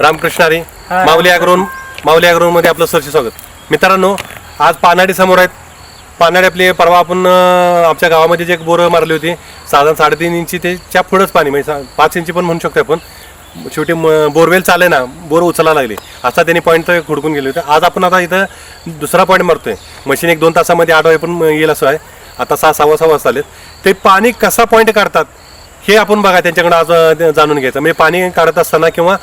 रामकृष्ण हा. माऊली अॅग्रोन माऊली अॅग्रोनमध्ये आपलं सरचे स्वागत. मित्रांनो आज पानाडी समोर आहेत. पानाडी आपली परवा आपण आमच्या गावामध्ये जे एक बोरं मारली होती साधारण साडेतीन इंची त्याच्या पुढंच पाणी म्हणजे पाच इंची पण म्हणू शकतो आपण. शेवटी बोरवेल चाले ना बोर उचलायला लागले. असा त्यांनी पॉईंट तर हुडकून गेले होते. आज आपण आता इथं दुसरा पॉईंट मारतोय. मशीन एक दोन तासामध्ये आठ वाजेपर्यंत येईल असं आहे. आता सहा सव्वा सहा वाजता आलेत. ते पाणी कसा पॉईंट काढतात? हे आपण बघा त्यांच्याकडे आज जाणून घ्यायचं. म्हणजे पाणी काढत असताना किंवा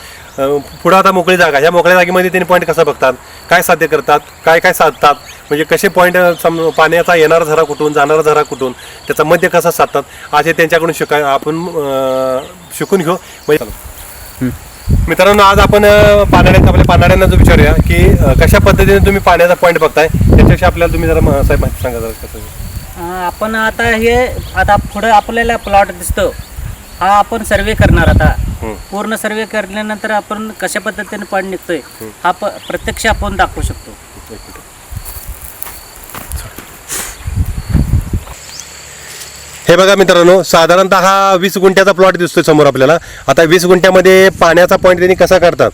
पुढं आता मोकळी जागा ह्या मोकळ्या जागेमध्ये त्यांनी पॉईंट कसा बघतात? काय साध्य करतात? काय काय साधतात? म्हणजे कसे पॉईंट सम पाण्याचा येणारा झरा कुठून जाणारा झरा कुठून त्याचा मध्य कसा साधतात? असे त्यांच्याकडून शिकाय आपण शिकून घेऊ. म्हणजे मित्रांनो आज आपण अं, पानाड्यांना आपल्या पानाड्यांना जो विचारूया की कशा पद्धतीने तुम्ही पाण्याचा पॉईंट बघताय? त्याच्याविषयी आपल्याला तुम्ही जरा म- साहेब माहिती सांगा जरा आपण आता हे आता पुढे आपल्याला प्लॉट दिसतो. हा आपण सर्वे करणार आता. पूर्ण सर्वे केल्यानंतर आपण कशा पद्धतीने पॉईंट निघतोय हा प्रत्यक्ष आपण दाखवू शकतो. हे बघा मित्रांनो साधारणतः हा वीस गुंठ्याचा प्लॉट दिसतोय समोर आपल्याला आता वीस गुंठ्यामध्ये पाण्याचा पॉईंट त्यांनी कसा काढतात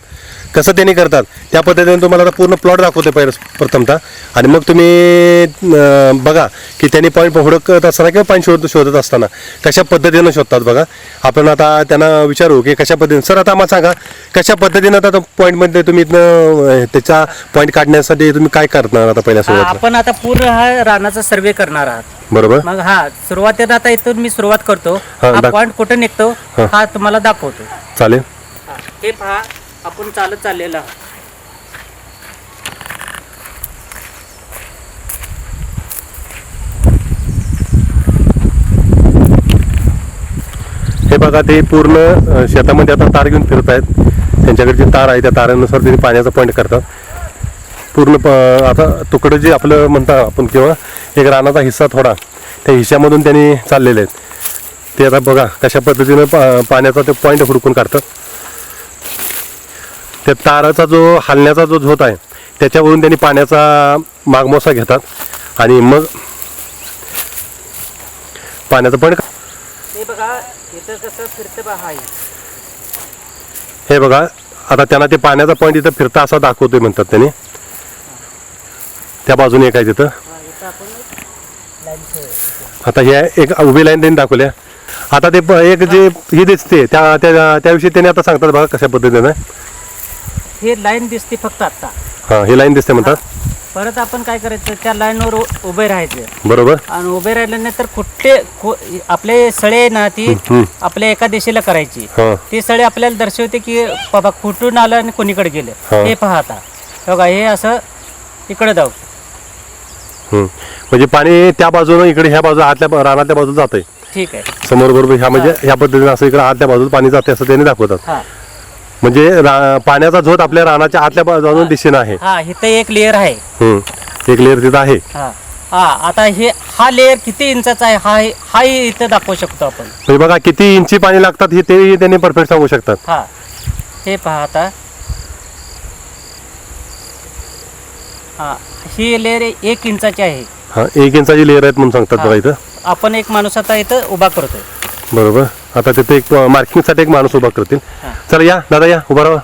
कसं त्यांनी करतात त्या पद्धतीने तुम्हाला आता पूर्ण प्लॉट दाखवते पहिलं प्रथमतः. आणि मग तुम्ही बघा की त्यांनी पॉईंट हुडकत असताना किंवा पॉईंट शोधत शोधत असताना कशा पद्धतीनं शोधतात बघा. आपण आता त्यांना विचारू की कशा पद्धतीने सर आता आम्हाला सांगा कशा पद्धतीनं आता पॉईंटमध्ये तुम्ही इथनं त्याचा पॉईंट काढण्यासाठी तुम्ही काय करणार आता पहिल्या सुरुवातीला? आपण आता पूर्ण हा रानाचा सर्वे करणार आहात. बरोबर. मग हा सुरुवातीला आता इथून मी सुरुवात करतो. हा, पॉईंट कुठे निघतो हा. तुम्हाला दाखवतो. चालेल. हे पहा. आपण चालत चाललेलो आहोत. हे बघा ते पूर्ण शेतामध्ये आता तार घेऊन फिरत आहेत. त्यांच्याकडे जी तार आहे त्या तारानुसार त्यांनी पाण्याचा पॉईंट करतात. पूर्ण प आता तुकडं जे आपलं म्हणता आपण किंवा एक रानाचा हिस्सा थोडा त्या हिश्श्यामधून त्यांनी चाललेले आहेत. ते आता बघा कशा पद्धतीनं पा पाण्याचा ते पॉईंट हुडकून काढतात. त्या ताराचा जो हलण्याचा जो झोत आहे त्याच्यावरून त्यांनी पाण्याचा मागमोसा घेतात. आणि मग पाण्याचं पॉईंट हे बघा आता त्यांना ते पाण्याचा पॉईंट इथं फिरता असा दाखवतोय म्हणतात त्यांनी. त्या बाजूने एक आहे तिथं. आता हे एक उभी लाईन त्यांनी दाखवल्या आता ते एक जे ही दिसते त्या त्याविषयी त्यांनी आता सांगतात बघा कशा पद्धतीनं. हे लाईन दिसते फक्त आता. हां ही लाईन दिसते म्हणतात परत आपण काय करायचं त्या लाईनवर उ- उभे राहायचं. बरोबर. आणि उभे राहिल्यानंतर कुठे को- आपले सळे आहे ना ती. आपल्या एका दिशेला करायची. हां. ती सळे आपल्याला दर्शवते की बाबा कुठून आलं आणि कोणीकडे गेलं. हा. हे पहा आता. बघा हे असं इकडे जाऊ. हम्म. म्हणजे पाणी त्या बाजूनं इकडे ह्या बाजू आतल्या रानातल्या बाजूला जातंय. ठीक आहे. समोर बरोबर ह्या म्हणजे ह्या पद्धतीने असं इकडे आतल्या बाजूला पाणी जाते असं त्यांनी दाखवतात. हा. म्हणजे रा- पाण्याचा झोत आपल्या रानाच्या आतल्या बाजून दिशेनं आहे. हा इथं एक लेअर आहे. हम्म. एक लेअर तिथं आहे. हा. हा आता हे हा लेअर किती इंचाचा आहे हा हाही इथं दाखवू शकतो आपण. म्हणजे बघा किती इंची पाणी लागतात हे ते त्यांनी परफेक्ट सांगू शकतात. हा. हे पहा आता. हा ही लेअर एक इंचाची आहे. हा एक इंचाची लेअर आहेत म्हणून सांगतात बघा इथं. आपण एक माणूस आता इथं उभा करतोय. बरोबर. आता तिथे एक मार्किंगसाठी एक माणूस उभा करतील. चला या दादा या उभा राहा.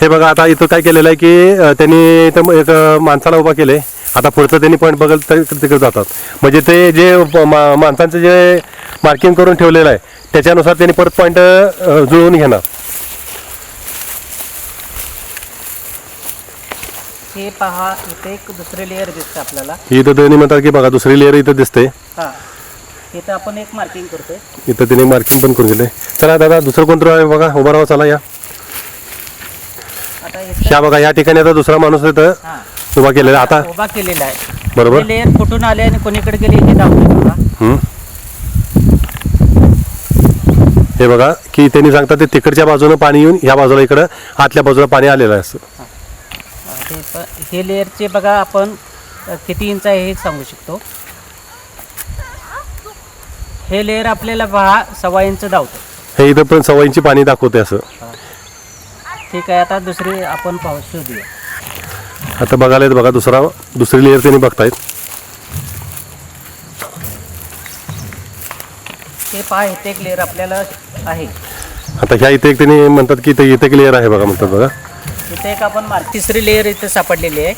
हे बघा आता इथं काय केलेलं आहे की त्यांनी इथं एक माणसाला उभा केलंय. आता पुढचं त्यांनी पॉईंट बघत तर तिकडे जातात. म्हणजे ते जे माणसांचं जे मार्किंग करून ठेवलेलं आहे त्याच्यानुसार त्यांनी परत पॉईंट जुळवून घेणार. हे पहा इथे एक दुसरे लेअर दिसतं आपल्याला. इथं त्यांनी म्हणतात की बघा दुसरी लेअर इथं दिसते. इथं आपण एक मार्किंग करतोय. इथं त्यांनी मार्किंग पण करून गेले चला दादा दुसरं कोणतं आहे बघा उभा राहा चला या. आता इथं ह्या बघा या ठिकाणी आता दुसरा माणूस इथं. हा. उभा केलेला आहे. आता उभा केलेला आहे. बरोबर. लेअर कुठून आले आणि कोणीकडे गेले हे दाखवतो बघा. हम्म. हे बघा की त्यांनी सांगतात ते तिकडच्या बाजूनं पाणी येऊन ह्या बाजूला इकडं आतल्या बाजूला पाणी आलेलं आहे असं. हा, हे प- हे लेअरचे बघा आपण अ, किती इंच आहे हे सांगू शकतो. हे लेअर आपल्याला पहा सव्वा इंच धावतो. हे इथं पण सव्वा इंची पाणी दाखवते असं. ठीक आहे आता दुसरी आपण पाहू शोधूया. आता बघायला येत बघा दुसरा दुसरी लेअर त्यांनी बघतायत. हे पहा इथे एक लेअर आपल्याला आहे. आता ह्या इथे एक त्यांनी म्हणतात की इथे इथे लेअर आहे बघा म्हणतात बघा. इथे एक आपण मार तिसरी लेअर इथे सापडलेली आहे.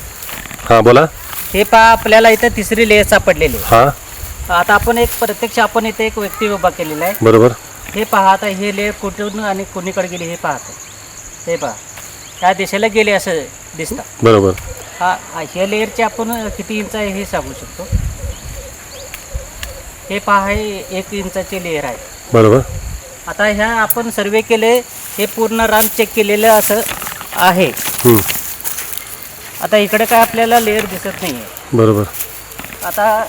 हां बोला. हे पहा आपल्याला इथे तिसरी लेअर सापडलेली हां. आहे आता आपण एक प्रत्यक्ष आपण इथे एक व्यक्ती उभा केलेला आहे. बरोबर. हे पहा आता हे लेअर कुठून आणि कोणीकडे गेली हे पाहतो हे पहा. ह्या दिशेला गेले असं दिसतं. बरोबर. हा हा- ह्या लेअरचे आपण किती इंच आहे हे सांगू शकतो. हे पहा हे एक इंचाचे लेअर आहे. बरोबर. आता ह्या आपण सर्वे केले हे पूर्ण रान चेक केलेलं असं आहे. आता इकडे काय आपल्याला लेअर दिसत नाही आहे बरोबर. आता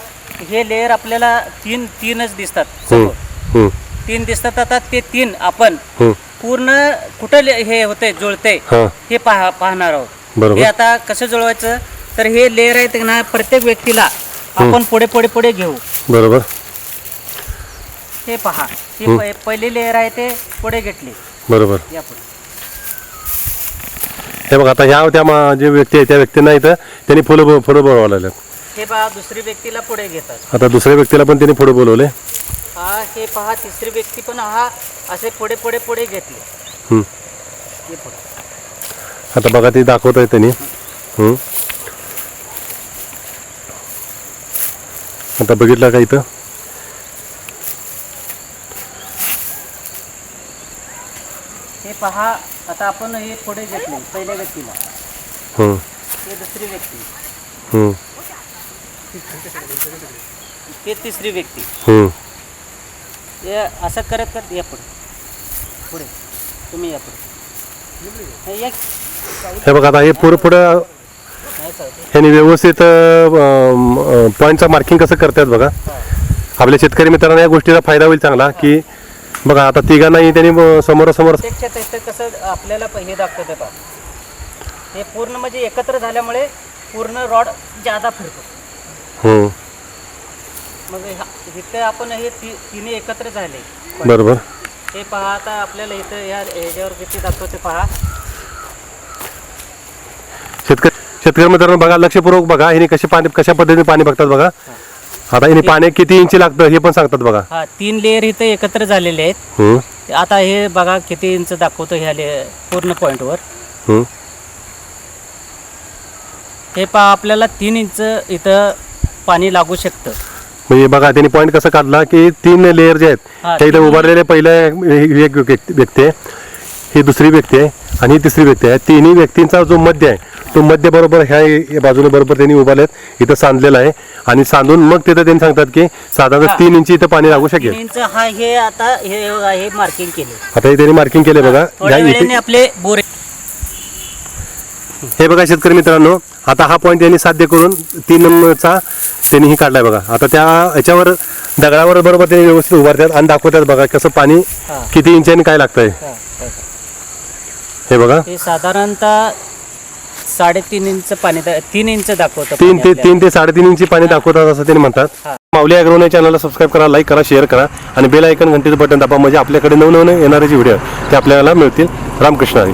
हे लेअर आपल्याला तीन तीनच दिसतात. हम्म, समोर. हम्म, तीन दिसतात आता ते तीन आपण हम्म. पूर्ण कुठं ले- हे होते जुळते हां. हे पाहा पाहणार आहोत. हे आता कसं जुळवायचं? तर हे लेअर आहेत ना प्रत्येक व्यक्तीला आपण पुढे पुढे पुढे घेऊ. बरोबर. हे पहा ही प- पहिली लेअर आहे ते पुढे घेतली. बरोबर. या पुढे. हे बघा आता ह्या त्या मा- जे व्यक्ती आहे त्या व्यक्तींना इथं त्यांनी फुलं ब- फुलं लागल्यात. हे पहा दुसरी व्यक्तीला पुढे घेतात. आता दुसऱ्या व्यक्तीला पण त्यांनी फुलं बोलवले? हा हे पहा तिसरी व्यक्ती पण हा असे पुढे पुढे पुढे घेतले. हम्म. हे पुढे आता बघा ते दाखवत आहे त्यांनी. हम्म. आता बघितलं का इथं? हे पहा आता आपण हे पुढे घेतले पहिल्या व्यक्तीला. हम्म, हे दुसरी व्यक्ती. हम्म, हे तिसरी व्यक्ती हम्म. हे असं करत करत या पुढे पुढे तुम्ही या पुढे हे या. हे बघा आता हे पुढं पुढं नाही चालते. ह्यांनी व्यवस्थित पॉईंटचं मार्किंग कसं करतात बघा आपल्या शेतकरी मित्रांना या गोष्टीचा फायदा होईल चांगला की बघा आता तिघांनाही त्यांनी अं, समोरासमोर कसं आपल्याला हे दाखवतं पहा हे पूर्ण म्हणजे एकत्र झाल्यामुळे पूर्ण रॉड जादा फिरतो हम्म, मग ह्या- इथं आपण हे ति तिन्ही एकत्र झाले. बरोबर. हे पहा आता आपल्याला इथं या ह्याच्यावर किती दाखवते पहा. शेतकरी शेतकरी मित्रांनो बघा लक्षपूर्वक बघा ह्याने कसे पाणी कशा पद्धतीने पाणी बघतात बघा. आता ह्याने पाणी किती इंची लागतं हे पण सांगतात बघा. हा तीन लेअर इथं एकत्र झालेले आहेत. हम्म, आता हे बघा किती इंच दाखवतो ह्या ले पूर्ण पॉईंटवर हम्म. हे पहा आपल्याला तीन इंच इथं पाणी लागू शकतं. म्हणजे बघा त्यांनी पॉईंट कसं काढला की तीन लेअर जे आहेत हा, त्या इथे तीन उभारलेले पहिल्या ही एक व्यक्ती व्यक्ती आहे ही दुसरी व्यक्ती आहे आणि ही तिसरी व्यक्ती आहे. तिन्ही व्यक्तींचा जो मध्य आहे तो मध्य बरोबर ह्या या बाजूने बरोबर त्यांनी उभारलेत इथं सांधलेला आहे. आणि सांधून मग तिथं त्यांनी सांगतात की साधारण हा. तीन इंची इथं पाणी लागू तीन शकेल. इंच हा हे आता हे हे मार्किंग केले. आता हे त्यांनी मार्किंग केले बघा. थोड्या या वेळेने इथे आपले बोरे हे बघा शेतकरी मित्रांनो आता हा पॉईंट त्यांनी साध्य करून तीन नंबरचा त्यांनी ही काढलाय बघा. आता त्या ह्याच्यावर दगडावर बरोबर त्यांनी व्यवस्थित उभारतात आणि दाखवतात बघा कसं पाणी. किती इंचाने काय लागतंय. हा, बघा. हे साधारणतः साडेतीन इंच पाणी दा- तीन इंच दाखवतं तीन पाणी ते आपल्याला. तीन ते साडेतीन इंची पाणी दाखवतात असं त्यांनी म्हणतात. हा. माऊली अग्रवणे चॅनलला सबस्क्राईब करा लाईक करा शेअर करा आणि बेल आयकन घंटीचं बटन दाबा. म्हणजे आपल्याकडे नवनवीन येणारे जे व्हिडिओ ते आपल्याला मिळतील. रामकृष्ण हरी.